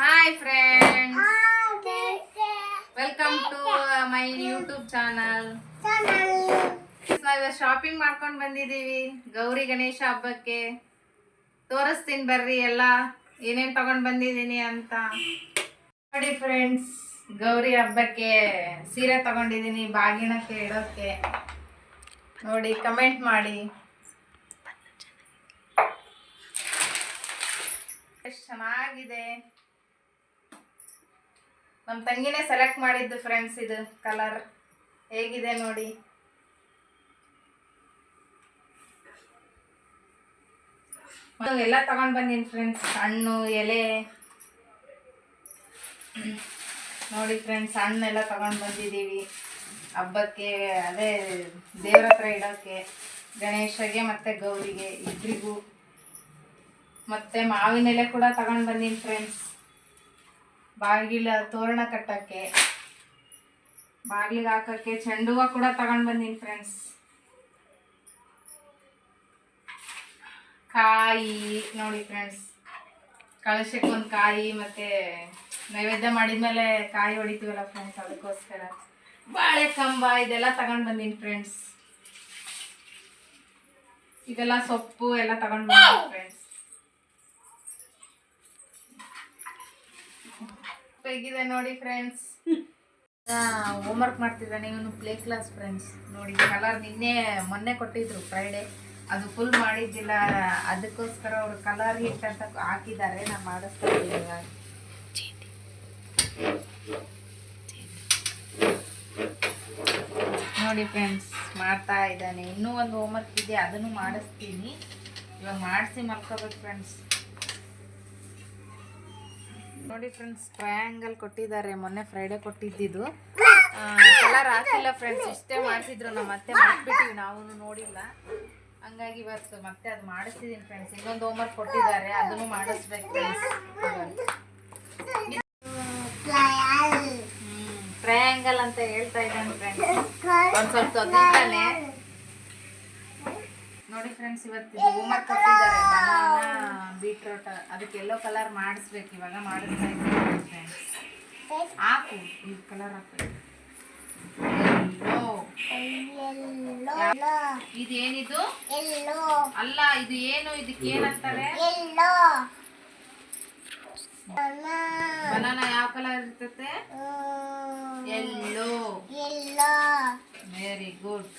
Hi friends welcome to my YouTube channel ನಾವ್ shopping ಮಾಡ್ಕೊಂಡು ಬಂದಿದ್ದೀವಿ. ಗೌರಿ ಗಣೇಶ ಹಬ್ಬಕ್ಕೆ. ತೋರಿಸ್ತೀನಿ ಬರ್ರಿ ಎಲ್ಲ. ಏನೇನು ತಗೊಂಡ್ ಬಂದಿದ್ದೀನಿ ಅಂತ. ನೋಡಿ ಫ್ರೆಂಡ್ಸ್ ಗೌರಿ ಹಬ್ಬಕ್ಕೆ ಸೀರೆ ತಗೊಂಡಿದ್ದೀನಿ ಬಾಗಿಣಕ್ಕೆ ಇಡೋಕ್ಕೆ ನೋಡಿ ಕಮೆಂಟ್ ಮಾಡಿ. ಎಷ್ಟು ಚೆನ್ನಾಗಿದೆ. ನಮ್ಮ ತಂಗಿನೇ ಸೆಲೆಕ್ಟ್ ಮಾಡಿದ್ದು ಫ್ರೆಂಡ್ಸ್ ಇದು ಕಲರ್ ಹೇಗಿದೆ ನೋಡಿ. ಎಲ್ಲ ತಗೊಂಡ್ ಬಂದಿನಿ ಫ್ರೆಂಡ್ಸ್ ಹಣ್ಣು, ಎಲೆ. ನೋಡಿ ಫ್ರೆಂಡ್ಸ್ ಹಣ್ಣೆಲ್ಲ ತಗೊಂಡ್ ಬಂದಿದ್ದೀವಿ. ಹಬ್ಬಕ್ಕೆ, ಅದೇ ದೇವ್ರ ಹತ್ರ ಇಡೋಕ್ಕೆ ಗಣೇಶಗೆ ಮತ್ತು ಗೌರಿಗೆ ಇಬ್ಬರಿಗೂ ಮತ್ತೆ ಮಾವಿನ ಎಲೆ ಕೂಡ ತಗೊಂಡ್ ಬಂದೀನಿ ಫ್ರೆಂಡ್ಸ್ ಬಾಗಿಲ ತೋರಣ ಕಟ್ಟಕ್ಕೆ ಬಾಗಿಲಿಗೆ ಹಾಕಕ್ಕೆ ಚೆಂಡು ಹೂವು ಕೂಡ ತಗೊಂಡ್ ಬಂದೀನಿ ಫ್ರೆಂಡ್ಸ್ ಕಾಯಿ ನೋಡಿ ಫ್ರೆಂಡ್ಸ್ ಕಳಶಕ್ಕೆ ಒಂದು ಕಾಯಿ ಮತ್ತೆ ನೈವೇದ್ಯ ಮಾಡಿದ್ಮೇಲೆ ಕಾಯಿ ಹೊಡಿತೀವಲ್ಲ ಫ್ರೆಂಡ್ಸ್ ಅದಕ್ಕೋಸ್ಕರ. ಬಾಳೆ ಕಂಬ ಇದೆಲ್ಲ ತಗೊಂಡ್ ಬಂದೀನಿ ಫ್ರೆಂಡ್ಸ್ ಇದೆಲ್ಲ ಸೊಪ್ಪು ಎಲ್ಲ ತಗೊಂಡ್ ಬಂದೀನಿ ಫ್ರೆಂಡ್ಸ್ ಹೇಗಿದೆ ನೋಡಿ ಫ್ರೆಂಡ್ಸ್ ಹೋಮ್ವರ್ಕ್ ಮಾಡ್ತಿದ್ದಾನೆ ಇವನು ಪ್ಲೇ ಕ್ಲಾಸ್ ಫ್ರೆಂಡ್ಸ್ ನೋಡಿ, ಕಲರ್ ನಿನ್ನೆ, ಮೊನ್ನೆ ಕೊಟ್ಟಿದ್ರು ಫ್ರೈಡೆ ಅದು ಫುಲ್ ಮಾಡಿದ್ದಿಲ್ಲ. ಅದಕ್ಕೋಸ್ಕರ ಅವರು ಕಲರ್ ಹಿಟ್ ಅಂತ ಹಾಕಿದ್ದಾರೆ. ನಾನು ಮಾಡಿಸ್ತಾ ಇದ್ದೀನಿ ನೋಡಿ ಫ್ರೆಂಡ್ಸ್ ಮಾಡ್ತಾ ಇದ್ದಾನೆ. ಇನ್ನೂ ಒಂದು ಹೋಮ್ವರ್ಕ್ ಇದೆ, ಅದನ್ನು ಮಾಡಿಸ್ತೀನಿ. ಇವಾಗ ಮಾಡಿಸಿ ಮಲ್ಕೋಬೇಕು ಫ್ರೆಂಡ್ಸ್ ನೋಡಿ ಫ್ರೆಂಡ್ಸ್ ಟ್ರಯಾಂಗಲ್ ಕೊಟ್ಟಿದ್ದಾರೆ. ಮೊನ್ನೆ ಫ್ರೈಡೆ ಕೊಟ್ಟಿದ್ದು ಕಲರ್ ಹಾಕಿಲ್ಲ ಫ್ರೆಂಡ್ಸ್ ಇಷ್ಟೇ ಮಾಡಿಸಿದ್ರು ನಮ್ಮ ಮತ್ತೆ ಮಾಡ್ಬಿಟ್ಟಿವಿ ನಾವು ನೋಡಿಲ್ಲ. ಹಂಗಾಗಿ ಇವತ್ತು ಮತ್ತೆ ಅದು ಮಾಡಿಸ್ತಿದ್ದೀನಿ ಫ್ರೆಂಡ್ಸ್ ಇನ್ನೊಂದು ಹೋಮ್ವರ್ಕ್ ಕೊಟ್ಟಿದ್ದಾರೆ, ಅದನ್ನು ಮಾಡಿಸ್ಬೇಕು ಫ್ರೆಂಡ್ಸ್ ಟ್ರಯಾಂಗಲ್ ಅಂತ ಹೇಳ್ತಾ ಇದ್ದಾನೆ ಫ್ರೆಂಡ್ಸ್ ಒಂದು ಸ್ವಲ್ಪ ನೋಡಿ ಫ್ರೆಂಡ್ಸ್ ಇವತ್ತು ಹೋಮ್ವರ್ಕ್ ಕೊಟ್ಟಿದ್ದಾರೆ. ಬನಾನಾ ಬೀಟ್ರೋಟ್ ಅದಕ್ಕೆ ಎಲ್ಲೋ ಕಲರ್ ಮಾಡಿಸ್ಬೇಕು. ಇವಾಗ ಮಾಡಿಸ್ತಾ ಇದ್ದೀನಿ ಫ್ರೆಂಡ್ಸ್ ಹಾಕು ಈ ಕಲರ್ ಹಾಕು. ಎಲ್ಲೋ ಇದೇನಿದು? ಅಲ್ಲ ಇದು ಏನು? ಇದಕ್ಕೆ ಏನಂತಾರೆ? ಬನಾನಾ ಯಾವ ಕಲರ್ ಇರ್ತತೆ? ಎಲ್ಲೋ ವೆರಿ ಗುಡ್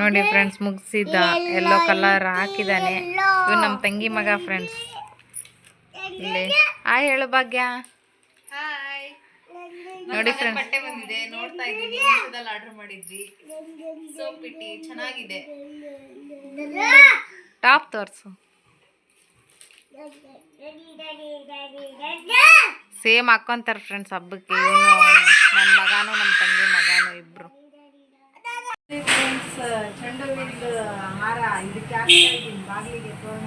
ನೋಡಿ ಫ್ರೆಂಡ್ಸ್ ಮುಗಿಸಿದ ಎಲ್ಲೋ ಕಲರ್ ಹಾಕಿದಾನೆ. ಇವ್ ನಮ್ಮ ತಂಗಿ ಮಗ ಫ್ರೆಂಡ್ಸ್ ಇಲ್ಲಿ. ಹಾಯ್ ಹೇಳು ಭಾಗ್ಯ. ನೋಡಿ ಫ್ರೆಂಡ್ಸ್ ಬಟ್ಟೆ ಬಂದಿದೆ ನೋಡ್ತಾ ಇದ್ದೀನಿ. ಮೀಶೋದಲ್ಲಿ ಆರ್ಡರ್ ಮಾಡಿದ್ವಿ. ಸೋಪ್ ಇಟ್ಟಿ ಚೆನ್ನಾಗಿದೆ. ಟಾಪ್ ತೋರ್ಸು. ಸೇಮ್ ಹಾಕೊಂತಾರೆ ಫ್ರೆಂಡ್ಸ್ ಹಬ್ಬಕ್ಕೆ, ಇವನು ನನ್ನ ಮಗಾನು ನಮ್ಮ ತಂಗಿ ಮಗನು ಇಬ್ರು. ಫ್ರೆಂಡ್ಸ್ ಚೆಂಡು ಹೂವಿಂದು ಹಾರ ಇದಕ್ಕೆ ಹಾಕ್ತಾ ಇದ್ದೀನಿ. ಬಾಗಿಲಿಗೆ ತೋರಣ.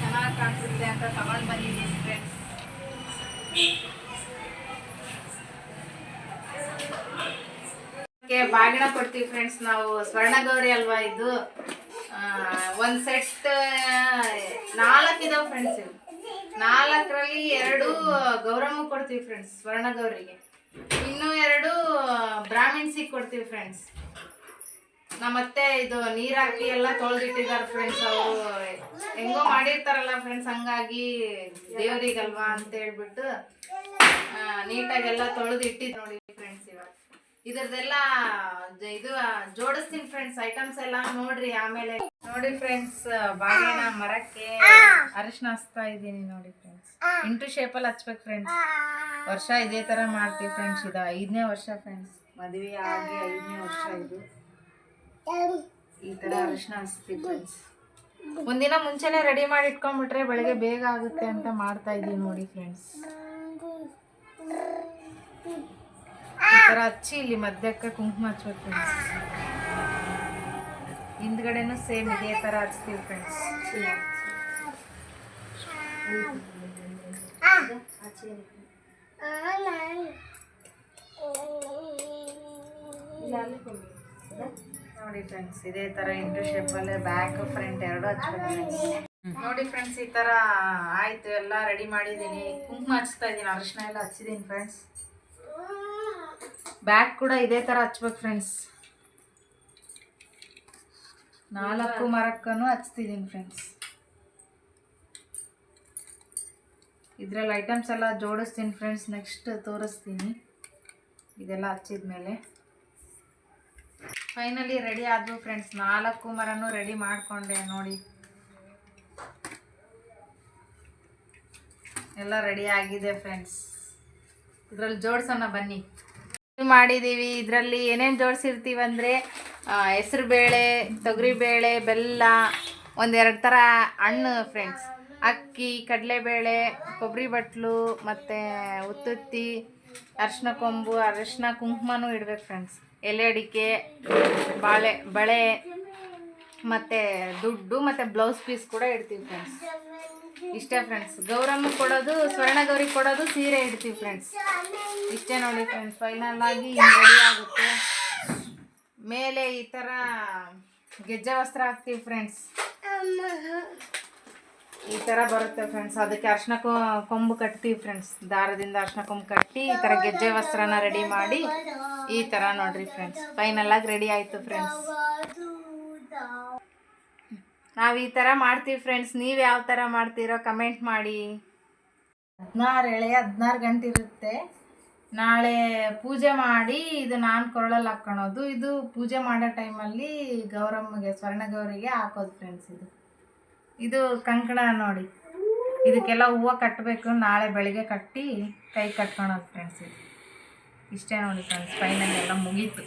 ಚೆನ್ನಾಗಿ ಕಾಣಿಸುತ್ತೆ ಅಂತ ತಗೊಂಡು ಬಂದಿದ್ದೀನಿ ಫ್ರೆಂಡ್ಸ್ ಬಾಗಿಣ ಕೊಡ್ತೀವಿ ಫ್ರೆಂಡ್ಸ್ ನಾವು ಸ್ವರ್ಣ ಗೌರಿ ಅಲ್ವಾ ಇದು? ಒಂದ್ ಸೆಟ್ ನಾಲ್ಕು ಇದಾವೆ ಫ್ರೆಂಡ್ಸ್ ಇವು ನಾಲ್ಕರಲ್ಲಿ ಎರಡು ಗೌರಮ್ಮ ಕೊಡ್ತೀವಿ ಫ್ರೆಂಡ್ಸ್ ಸ್ವರ್ಣ ಗೌರಿಗೆ. ಇನ್ನೂ ಎರಡು ಬ್ರಾಹ್ಮಿಣ್ಸಿಗೆ ಕೊಡ್ತೀವಿ ಫ್ರೆಂಡ್ಸ್ ನಮ್ಮತ್ತೆ ಇದು ನೀರ್ ಹಾಕಿ ಎಲ್ಲ ತೊಳೆದಿಟ್ಟಿದ್ದಾರೆ ಫ್ರೆಂಡ್ಸ್ ಅವರು. ಹೆಂಗೋ ಮಾಡಿರ್ತಾರಲ್ಲ ಫ್ರೆಂಡ್ಸ್ ಹಂಗಾಗಿ ದೇವರಿಗಲ್ವಾ ಅಂತ ಹೇಳ್ಬಿಟ್ಟು ನೀಟಾಗೆಲ್ಲ ತೊಳೆದಿಟ್ಟಿದ್ದು ನೋಡಿ ಫ್ರೆಂಡ್ಸ್ ಇವಾಗ. ಇದ್ರದ್ದೆಲ್ಲ ಜ- ಇದು ಜೋಡಿಸ್ತೀನಿ ಫ್ರೆಂಡ್ಸ್ ಐಟಮ್ಸ್ ಎಲ್ಲ ನೋಡ್ರಿ ಆಮೇಲೆ. ನೋಡಿ ಫ್ರೆಂಡ್ಸ್ ಬಾಗಿನ ಮರಕ್ಕೆ ಅರಿಶಿನ ಹಚ್ತಾ ಇದ್ದೀನಿ ನೋಡಿ ಫ್ರೆಂಡ್ಸ್ ಇಂಟು ಶೇಪಲ್ಲಿ ಹಚ್ಬೇಕು ಫ್ರೆಂಡ್ಸ್ ವರ್ಷ ಇದೇ ತರ ಮಾಡ್ತೀವಿ ಫ್ರೆಂಡ್ಸ್ ಇದು ಐದನೇ ವರ್ಷ ಫ್ರೆಂಡ್ಸ್ ಮದುವೆ ಆಗಿ ಐದನೇ ವರ್ಷ ಇದು. ಈ ತರ ಅರಿಶಿನ ಹಚ್ತೀವಿ ಫ್ರೆಂಡ್ಸ್ ಒಂದಿನ ಮುಂಚೆನೆ ರೆಡಿ ಮಾಡಿ ಇಟ್ಕೊಂಡ್ಬಿಟ್ರೆ ಬೆಳಗ್ಗೆ ಬೇಗ ಆಗುತ್ತೆ ಅಂತ ಮಾಡ್ತಾ ಇದೀವಿ ನೋಡಿ ಫ್ರೆಂಡ್ಸ್ ಈ ತರ ಹಚ್ಚಿ ಇಲ್ಲಿ ಮಧ್ಯಕ್ಕೆ ಕುಂಕುಮ ಹಚ್ಬೇಕು ಫ್ರೆಂಡ್ಸ್ ಹಿಂದ್ಗಡೆನೂ ಸೇಮ್ ಇದೇ ತರ ಹಚ್ತೀವಿ ಫ್ರೆಂಡ್ಸ್ ನೋಡಿ ಫ್ರೆಂಡ್ಸ್ ಇದೇ ತರ ಇಂಟು ಅಲ್ಲಿ ಬ್ಯಾಕ್ ಫ್ರಂಟ್ ಎರಡು ಹಚ್ಬೇಕು ನೋಡಿ ಫ್ರೆಂಡ್ಸ್ ಈ ತರ ಆಯ್ತು, ಎಲ್ಲ ರೆಡಿ ಮಾಡಿದ್ದೀನಿ. ಕುಂಕುಮ ಹಚ್ತಾ ಇದ್ದೀನಿ, ಅರಿಶಿನ ಎಲ್ಲ ಹಚ್ಚಿದ್ದೀನಿ ಫ್ರೆಂಡ್ಸ್ ಬ್ಯಾಕ್ ಕೂಡ ಇದೇ ತರ ಹಚ್ಬೇಕು ಫ್ರೆಂಡ್ಸ್ ನಾಲ್ಕು ಮರಕ್ಕೂ ಹಚ್ತಿದ್ದೀನಿ ಫ್ರೆಂಡ್ಸ್ ಇದ್ರಲ್ಲಿ ಐಟಮ್ಸ್ ಎಲ್ಲ ಜೋಡಿಸ್ತೀನಿ ಫ್ರೆಂಡ್ಸ್ ನೆಕ್ಸ್ಟ್ ತೋರಿಸ್ತೀನಿ. ಇದೆಲ್ಲ ಹಚ್ಚಿದ್ಮೇಲೆ. ಫೈನಲಿ ರೆಡಿ ಆದ್ವು ಫ್ರೆಂಡ್ಸ್ ನಾಲ್ಕು ಮರನೂ ರೆಡಿ ಮಾಡಿಕೊಂಡೆ ನೋಡಿ. ಎಲ್ಲ ರೆಡಿ ಆಗಿದೆ ಫ್ರೆಂಡ್ಸ್ ಇದರಲ್ಲಿ ಜೋಡಿಸೋಣ ಬನ್ನಿ. ಮಾಡಿದ್ದೀವಿ ಇದರಲ್ಲಿ ಏನೇನು ಜೋಡಿಸಿರ್ತೀವಿ ಅಂದರೆ ಹೆಸರುಬೇಳೆ, ತೊಗರಿಬೇಳೆ, ಬೆಲ್ಲ, ಒಂದೆರಡು ಥರ ಹಣ್ಣು ಫ್ರೆಂಡ್ಸ್ ಅಕ್ಕಿ, ಕಡಲೆಬೇಳೆ ಕೊಬ್ಬರಿ ಬಟ್ಲು, ಮತ್ತು ಉತ್ತುತ್ತಿ ಅರಿಶಿನ ಕೊಂಬು ಅರಿಶಿನ ಕುಂಕುಮನೂ ಇಡ್ಬೇಕು ಫ್ರೆಂಡ್ಸ್ ಎಲೆ ಅಡಿಕೆ, ಬಾಳೆ, ಬಳೆ ಮತ್ತು ದುಡ್ಡು ಮತ್ತು ಬ್ಲೌಸ್ ಪೀಸ್ ಕೂಡ ಇಡ್ತೀವಿ ಫ್ರೆಂಡ್ಸ್ ಇಷ್ಟೇ ಫ್ರೆಂಡ್ಸ್ ಗೌರಮ್ಮ ಕೊಡೋದು ಸ್ವರ್ಣ ಗೌರಿ ಕೊಡೋದು, ಸೀರೆ ಇಡ್ತೀವಿ ಫ್ರೆಂಡ್ಸ್ ಇಷ್ಟೇ ನೋಡಿ ಫ್ರೆಂಡ್ಸ್ ಫೈನಲ್ ಆಗಿ ರೆಡಿ ಆಗುತ್ತೆ. ಮೇಲೆ ಈ ಥರ ಗೆಜ್ಜೆ ವಸ್ತ್ರ ಹಾಕ್ತೀವಿ ಫ್ರೆಂಡ್ಸ್ ಈ ಥರ ಬರುತ್ತೆ ಫ್ರೆಂಡ್ಸ್ ಅದಕ್ಕೆ ಅರ್ಶನ ಕೊಂಬು ಕಟ್ತೀವಿ ಫ್ರೆಂಡ್ಸ್ ದಾರದಿಂದ ಅರ್ಶನ ಕೊಂಬು ಕಟ್ಟಿ ಈ ಥರ ಗೆಜ್ಜೆ ವಸ್ತ್ರನ ರೆಡಿ ಮಾಡಿ ಈ ಥರ ನೋಡ್ರಿ ಫ್ರೆಂಡ್ಸ್ ಫೈನಲ್ ಆಗಿ ರೆಡಿ ಆಯಿತು ಫ್ರೆಂಡ್ಸ್ ನಾವು ಈ ಥರ ಮಾಡ್ತೀವಿ ಫ್ರೆಂಡ್ಸ್ ನೀವು ಯಾವ ಥರ ಮಾಡ್ತೀರೋ ಕಮೆಂಟ್ ಮಾಡಿ. ಹದಿನಾರು ಎಳೆ ಹದಿನಾರು ಗಂಟೆ ಇರುತ್ತೆ. ನಾಳೆ ಪೂಜೆ ಮಾಡಿ ಇದು ನಾನು ಕೊರಳಲ್ಲಿ ಹಾಕ್ಕೊಳೋದು ಇದು ಪೂಜೆ ಮಾಡೋ ಟೈಮಲ್ಲಿ ಗೌರಮ್ಮಗೆ ಸ್ವರ್ಣ ಗೌರಿಗೆ ಹಾಕೋದು ಫ್ರೆಂಡ್ಸ್ ಇದು. ಇದು ಕಂಕಣ ನೋಡಿ. ಇದಕ್ಕೆಲ್ಲ ಹೂವು ಕಟ್ಟಬೇಕು ನಾಳೆ ಬೆಳಿಗ್ಗೆ ಕಟ್ಟಿ ಕೈ ಕಟ್ಕೊಳೋದು ಫ್ರೆಂಡ್ಸ್ ಇದು. ಇಷ್ಟೇ ನೋಡಿ ಫ್ರೆಂಡ್ಸ್ ಫೈನಲ್ ಎಲ್ಲ ಮುಗೀತು.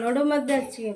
ನೋಡು ಮಧ್ಯೆ ಹಚ್ಚಿಗೆ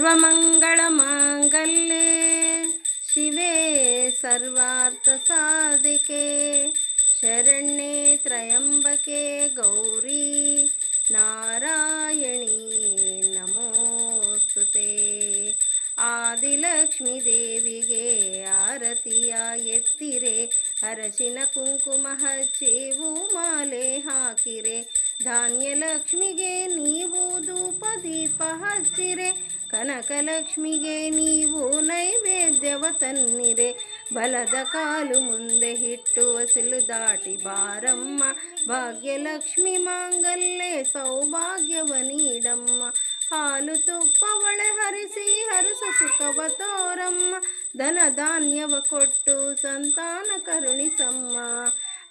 सर्वमङ्गलमाङ्गल्ये शिवे सर्वार्थसाधिके शरण्ये त्र्यम्बके गौरी नारायणी ನಮೋಸ್ತು ಆದಿಲಕ್ಷ್ಮೀ ದೇವಿಗೆ ಆರತಿಯ ಎತ್ತಿರೆ ಅರಸಿನ ಕುಂಕುಮ ಹಚ್ಚೇವು ಮಾಲೆ ಹಾಕಿರೆ ಧಾನ್ಯಲಕ್ಷ್ಮಿಗೆ ನೀವು ಧೂಪ ದೀಪ ಹಚ್ಚಿರೆ ಕನಕಲಕ್ಷ್ಮಿಗೆ ನೀವು ನೈವೇದ್ಯವ ತನ್ನಿರೆ. ಬಲದ ಕಾಲು ಮುಂದೆ ಹಿಟ್ಟು ಹೊಸಲು ದಾಟಿ ಬಾರಮ್ಮ. ಭಾಗ್ಯಲಕ್ಷ್ಮಿ ಮಾಂಗಲ್ಯ ಸೌಭಾಗ್ಯವ ನೀಡಮ್ಮ. ಹಾಲು ತುಪ್ಪ ಒಳೆ ಹರಿಸಿ ಹರಿಸ ಸುಖವ ತೋರಮ್ಮ. ಧನ ಧಾನ್ಯವ ಕೊಟ್ಟು ಸಂತಾನ ಕರುಣಿಸಮ್ಮ.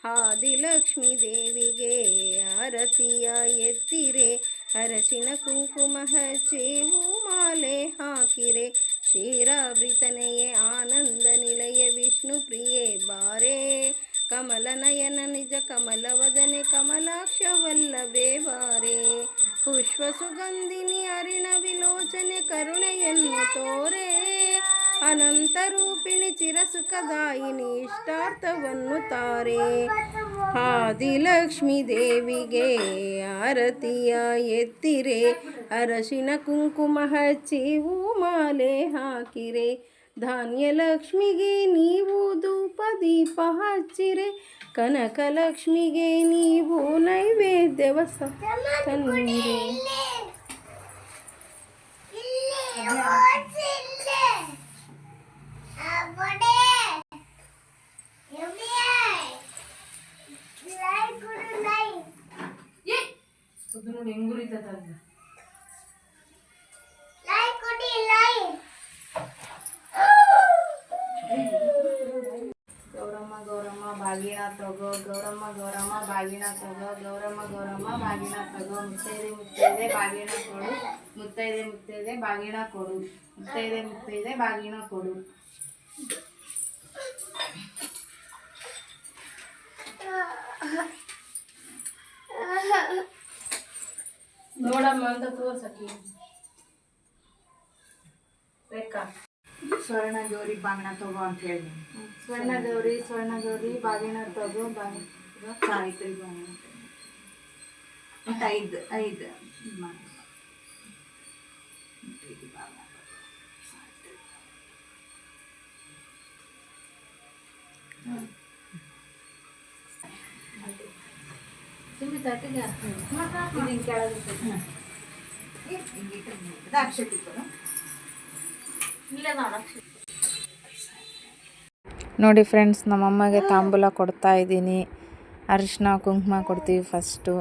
ಆದಿಲಕ್ಷ್ಮಿ ದೇವಿಗೆ ಆರತಿಯ ಎತ್ತಿರೆ. ಅರಸಿನ ಕುಂಕುಮ ಹಚ್ಚೇವು ಮಾಲೆ ಹಾಕಿರೆ ಕ್ಷೀರಾವೃತನೆಯೇ ಆನಂದ ನಿಲಯ ವಿಷ್ಣು ಪ್ರಿಯೆ ಬಾರೇ ಕಮಲ ನಯನ ನಿಜ ಕಮಲವದನೆ ಕಮಲಾಕ್ಷವಲ್ಲವೇ ಬಾರೆ ಪುಷ್ಪ ಸುಗಂಧಿನಿ ಅರಿಣ ವಿಲೋಚನೆ ಕರುಣೆಯನ್ನು ತೋರೆ ಅನಂತ ರೂಪಿಣಿ ಚಿರಸುಖದಾಯಿನಿ ಇಷ್ಟಾರ್ಥವನ್ನು ತಾರೆ ಆದಿಲಕ್ಷ್ಮೀ ದೇವಿಗೆ ಆರತಿಯ ಎತ್ತಿರೆ, ಅರಶಿನ ಕುಂಕುಮ ಹಚ್ಚಿವು ಮಾಲೆ ಹಾಕಿರೆ. ಧಾನ್ಯಲಕ್ಷ್ಮಿಗೆ ನೀವು ಧೂಪ ದೀಪ ಹಚ್ಚಿರೆ ಕನಕಲಕ್ಷ್ಮಿಗೆ ನೀವು ನೈವೇದ್ಯವ ಸ- ಅದು ನೋಡಿ ಹೆಂಗುರಿತದ ಗೌರಮ್ಮ ಗೌರಮ್ಮ ಬಾಗಿನ ತಗೋ ಗೌರಮ್ಮ ಗೌರಮ್ಮ ಬಾಗಿನ ತಗೋ ಗೌರಮ್ಮ ಗೌರಮ್ಮ ಬಾಗಿನ ತಗೋ ಮುತ್ತೈದೆ ಮುತ್ತೈದೆ ಬಾಗಿನ ಕೊಡು ಮುತ್ತೈದೆ ಮುತ್ತೈದೆ ಬಾಗಿನ ಕೊಡು ಮುತ್ತೈದೆ ಮುತ್ತೈದೆ ಬಾಗಿನ ಕೊಡು. ನೋಡಮ್ಮ ಅಂತ ತೋರ್ಸಕಿ ಬೇಕಾ? ಸ್ವರ್ಣ ಗೌರಿ ಬಾಗಿನ ತಗೋ ಅಂತ ಹೇಳಿ. ಸ್ವರ್ಣ ಗೌರಿ ಸ್ವರ್ಣ ಗೌರಿ ಬಾಗಿನ ತಗೋ ಬಾಗಿ ಸಾವಿತ್ರಿ ಒಟ್ಟು ಐದು ಐದು. ಇದ್ ತುಂಬಿ ತಟ್ಟಿಗೆ ಹಿಂಗ್ ಅಕ್ಷತೆ ನೋಡಕ್ಕೆ ನೋಡಿ ಫ್ರೆಂಡ್ಸ್ ನಮ್ಮಮ್ಮಗೆ ತಾಂಬೂಲ ಕೊಡ್ತಾ ಇದ್ದೀನಿ. ಅರಿಶಿನ ಕುಂಕುಮ ಕೊಡ್ತೀವಿ ಫಸ್ಟು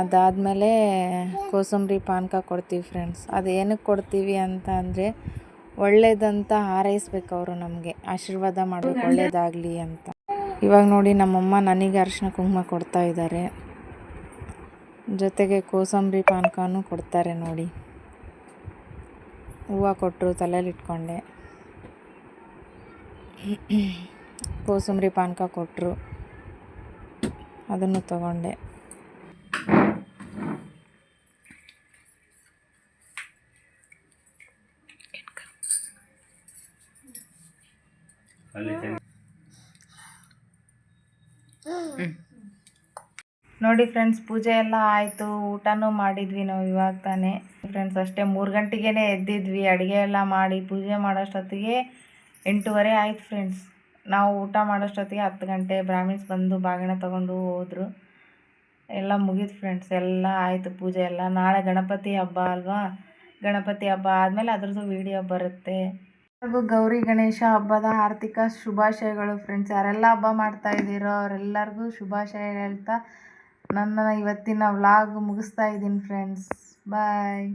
ಅದಾದಮೇಲೆ ಕೋಸಂಬರಿ ಪಾನಕ ಕೊಡ್ತೀವಿ ಫ್ರೆಂಡ್ಸ್ ಅದು ಏನಕ್ಕೆ ಕೊಡ್ತೀವಿ ಅಂತ ಅಂದರೆ ಒಳ್ಳೆಯದಂತ ಹಾರೈಸ್ಬೇಕು ಅವರು ನಮಗೆ. ಆಶೀರ್ವಾದ ಮಾಡಬೇಕು ಒಳ್ಳೇದಾಗಲಿ ಅಂತ. ಇವಾಗ ನೋಡಿ ನಮ್ಮಮ್ಮ ನನಗೆ ಅರಿಶಿನ ಕುಂಕುಮ ಕೊಡ್ತಾ ಇದ್ದಾರೆ. ಜೊತೆಗೆ ಕೋಸಂಬರಿ ಪಾನಕನೂ ಕೊಡ್ತಾರೆ ನೋಡಿ. ಹೂವು ಕೊಟ್ಟರು ತಲೆಯಲ್ಲಿ ಇಟ್ಕೊಂಡೆ. ಕೋಸಂಬರಿ ಪಾನಕ ಕೊಟ್ಟರು. ಅದನ್ನು ತಗೊಂಡೆ. ನೋಡಿ ಫ್ರೆಂಡ್ಸ್ ಪೂಜೆ ಎಲ್ಲ ಆಯಿತು, ಊಟನೂ ಮಾಡಿದ್ವಿ ನಾವು ಇವಾಗ ತಾನೇ. ಫ್ರೆಂಡ್ಸ್ ಅಷ್ಟೇ ಮೂರು ಗಂಟೆಗೇ ಎದ್ದಿದ್ವಿ, ಅಡುಗೆ ಎಲ್ಲ ಮಾಡಿ, ಪೂಜೆ ಮಾಡೋಷ್ಟೊತ್ತಿಗೆ ಎಂಟೂವರೆ ಆಯ್ತು ಫ್ರೆಂಡ್ಸ್ ನಾವು ಊಟ ಮಾಡೋಷ್ಟೊತ್ತಿಗೆ ಹತ್ತು ಗಂಟೆ ಬ್ರಾಹ್ಮಿಣ್ಸ್ ಬಂದು ಬಾಗಿನ ತೊಗೊಂಡು ಹೋದರು. ಎಲ್ಲ ಮುಗೀತು ಫ್ರೆಂಡ್ಸ್ ಎಲ್ಲ ಆಯಿತು ಪೂಜೆ ಎಲ್ಲ. ನಾಳೆ ಗಣಪತಿ ಹಬ್ಬ ಅಲ್ವಾ? ಗಣಪತಿ ಹಬ್ಬ ಆದಮೇಲೆ ಅದ್ರದ್ದು ವಿಡಿಯೋ ಬರುತ್ತೆ. ಹಾಗೂ ಗೌರಿ ಗಣೇಶ ಹಬ್ಬದ ಆರ್ಥಿಕ ಶುಭಾಶಯಗಳು ಫ್ರೆಂಡ್ಸ್ ಯಾರೆಲ್ಲ ಹಬ್ಬ ಮಾಡ್ತಾ ಇದ್ದೀರೋ ಅವರೆಲ್ಲರಿಗೂ ಶುಭಾಶಯ ಹೇಳ್ತಾ ನನ್ನ ಇವತ್ತಿನ ವ್ಲಾಗ್ ಮುಗಿಸ್ತಾ ಇದ್ದೀನಿ ಫ್ರೆಂಡ್ಸ್ ಬಾಯ್